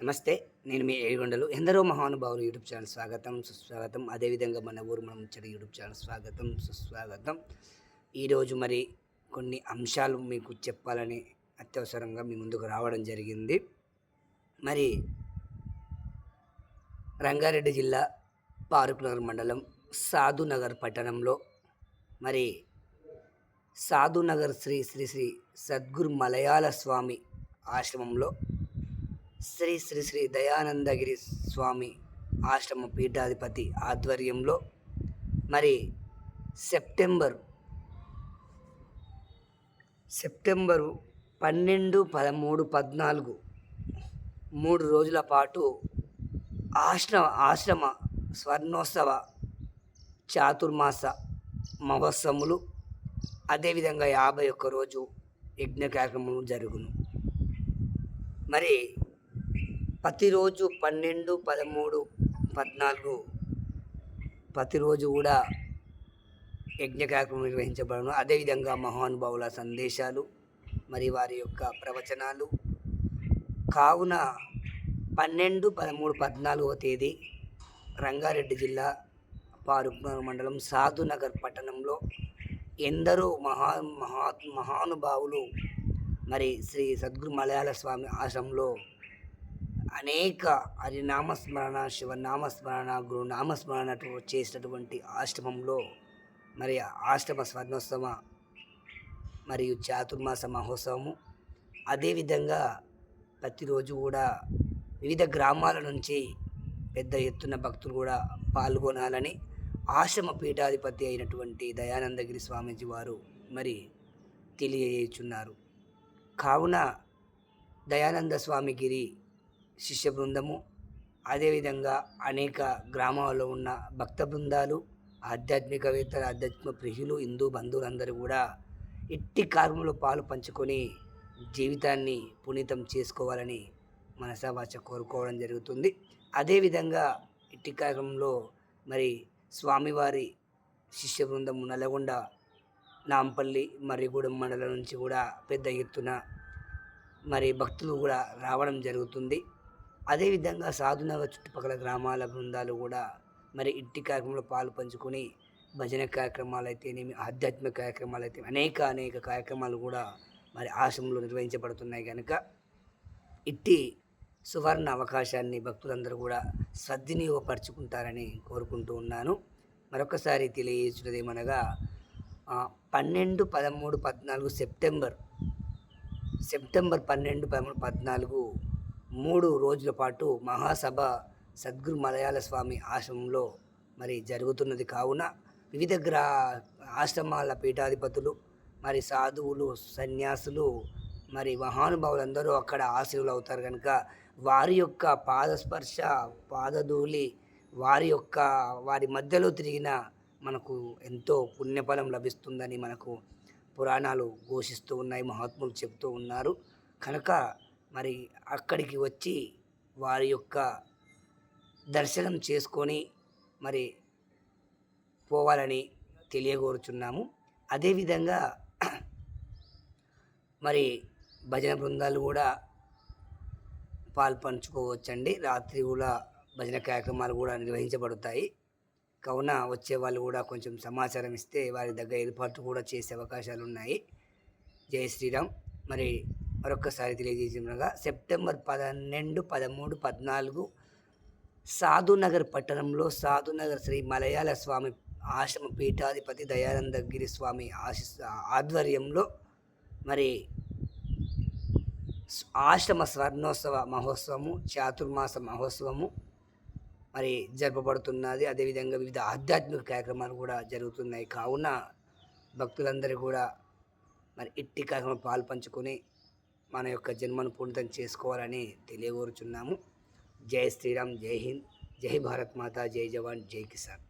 నమస్తే నేను మీ ఏడుగొండలు. ఎందరో మహానుభావులు యూట్యూబ్ ఛానల్ స్వాగతం సుస్వాగతం. అదేవిధంగా మన ఊరు మనం ముచ్చడి యూట్యూబ్ ఛానల్ స్వాగతం సుస్వాగతం. ఈరోజు మరి కొన్ని అంశాలు మీకు చెప్పాలని అత్యవసరంగా మీ ముందుకు రావడం జరిగింది. మరి రంగారెడ్డి జిల్లా పారుకునగర్ మండలం సాధునగర్ పట్టణంలో మరి సాధునగర్ శ్రీ శ్రీ శ్రీ సద్గురు మలయాళ స్వామి ఆశ్రమంలో శ్రీ శ్రీ శ్రీ దయానందగిరి స్వామి ఆశ్రమ పీఠాధిపతి ఆధ్వర్యంలో మరి సెప్టెంబర్ సెప్టెంబరు పన్నెండు పదమూడు పద్నాలుగు మూడు రోజుల పాటు ఆశ్రమ ఆశ్రమ స్వర్ణోత్సవ చాతుర్మాస మహోత్సములు అదేవిధంగా యాభై ఒక్క రోజు యజ్ఞ కార్యక్రమం జరుగును. మరి ప్రతిరోజు పన్నెండు పదమూడు పద్నాలుగు ప్రతిరోజు కూడా యజ్ఞ కార్యక్రమం నిర్వహించబడను. అదేవిధంగా మహానుభావుల సందేశాలు మరి వారి యొక్క ప్రవచనాలు. కావున పన్నెండు పదమూడు పద్నాలుగవ తేదీ రంగారెడ్డి జిల్లా పారుక్నగర్ మండలం సాధునగర్ పట్టణంలో ఎందరో మహా మహా మహానుభావులు మరి శ్రీ సద్గురు మలయాళ స్వామి ఆశ్రమంలో అనేక హరినామస్మరణ శివనామస్మరణ గురు నామస్మరణ చేసినటువంటి ఆశ్రమంలో మరి ఆశ్రమ స్వర్ణోత్సవ మరియు చాతుర్మాస మహోత్సవము. అదేవిధంగా ప్రతిరోజు కూడా వివిధ గ్రామాల నుంచి పెద్ద ఎత్తున భక్తులు కూడా పాల్గొనాలని ఆశ్రమ పీఠాధిపతి అయినటువంటి దయానందగిరి స్వామీజీ వారు మరి తెలియజేయుచున్నారు. కావున దయానంద స్వామిగిరి శిష్య బృందము. అదేవిధంగా అనేక గ్రామాల్లో ఉన్న భక్త బృందాలు ఆధ్యాత్మికవేత్తల ఆధ్యాత్మిక ప్రియులు హిందూ బంధువులందరూ కూడా ఇట్టి కార్యక్రమంలో పాలు పంచుకొని జీవితాన్ని పునీతం చేసుకోవాలని మనసావాచ కోరుకోవడం జరుగుతుంది. అదేవిధంగా ఇట్టి కార్యక్రమంలో మరి స్వామివారి శిష్య బృందం నల్గొండ నాంపల్లి మర్రిగూడెం మండలం నుంచి కూడా పెద్ద ఎత్తున మరి భక్తులు కూడా రావడం జరుగుతుంది. అదేవిధంగా సాధునగ చుట్టుపక్కల గ్రామాల బృందాలు కూడా మరి ఇంటి కార్యక్రమంలో పాలు పంచుకొని భజన కార్యక్రమాలు అయితేనేమి ఆధ్యాత్మిక కార్యక్రమాలు అయితే అనేక అనేక కార్యక్రమాలు కూడా మరి ఆశ్రమంలో నిర్వహించబడుతున్నాయి కనుక ఇట్టి సువర్ణ అవకాశాన్ని భక్తులందరూ కూడా సద్వినియోగపరుచుకుంటారని కోరుకుంటూ ఉన్నాను. మరొకసారి తెలియజేసినది ఏమనగా పన్నెండు పదమూడు పద్నాలుగు సెప్టెంబర్ సెప్టెంబర్ పన్నెండు పదమూడు పద్నాలుగు మూడు రోజుల పాటు మహాసభ సద్గురు మలయాళ స్వామి ఆశ్రమంలో మరి జరుగుతున్నది కావున వివిధ గ్రా ఆశ్రమాల పీఠాధిపతులు మరి సాధువులు సన్యాసులు మరి మహానుభావులందరూ అక్కడ ఆశీవులు అవుతారు కనుక వారి యొక్క పాదస్పర్శ పాదధూళి వారి యొక్క వారి మధ్యలో తిరిగిన మనకు ఎంతో పుణ్యఫలం లభిస్తుందని మనకు పురాణాలు ఘోషిస్తూ ఉన్నాయి మహాత్ములు చెప్తూ ఉన్నారు. కనుక మరి అక్కడికి వచ్చి వారి యొక్క దర్శనం చేసుకొని మరి పోవాలని తెలియగోరుచున్నాము. అదేవిధంగా మరి భజన బృందాలు కూడా పాల్పంచుకోవచ్చండి. రాత్రి కూడా భజన కార్యక్రమాలు కూడా నిర్వహించబడతాయి. కావున వచ్చే వాళ్ళు కూడా కొంచెం సమాచారం ఇస్తే వారి దగ్గర ఏర్పాట్లు కూడా చేసే అవకాశాలు ఉన్నాయి జై శ్రీరామ్. మరి మరొకసారి తెలియజేసినగా సెప్టెంబర్ పన్నెండు పదమూడు పద్నాలుగు సాధునగర్ పట్టణంలో సాధునగర్ శ్రీ మలయాళ స్వామి ఆశ్రమ పీఠాధిపతి దయానందగిరి స్వామి ఆశిస్ ఆధ్వర్యంలో మరి ఆశ్రమ స్వర్ణోత్సవ మహోత్సవము చాతుర్మాస మహోత్సవము మరి జరపబడుతున్నది. అదేవిధంగా వివిధ ఆధ్యాత్మిక కార్యక్రమాలు కూడా జరుగుతున్నాయి. కావున భక్తులందరూ కూడా మరి ఇట్టి కార్యక్రమం పాలు పంచుకొని మన యొక్క జన్మను పూర్ణితం చేసుకోవాలని తెలియగోరుచున్నాము. జై శ్రీరామ్ జై హింద్ జై భారత్ మాతా జై జవాన్ జై కిసాన్.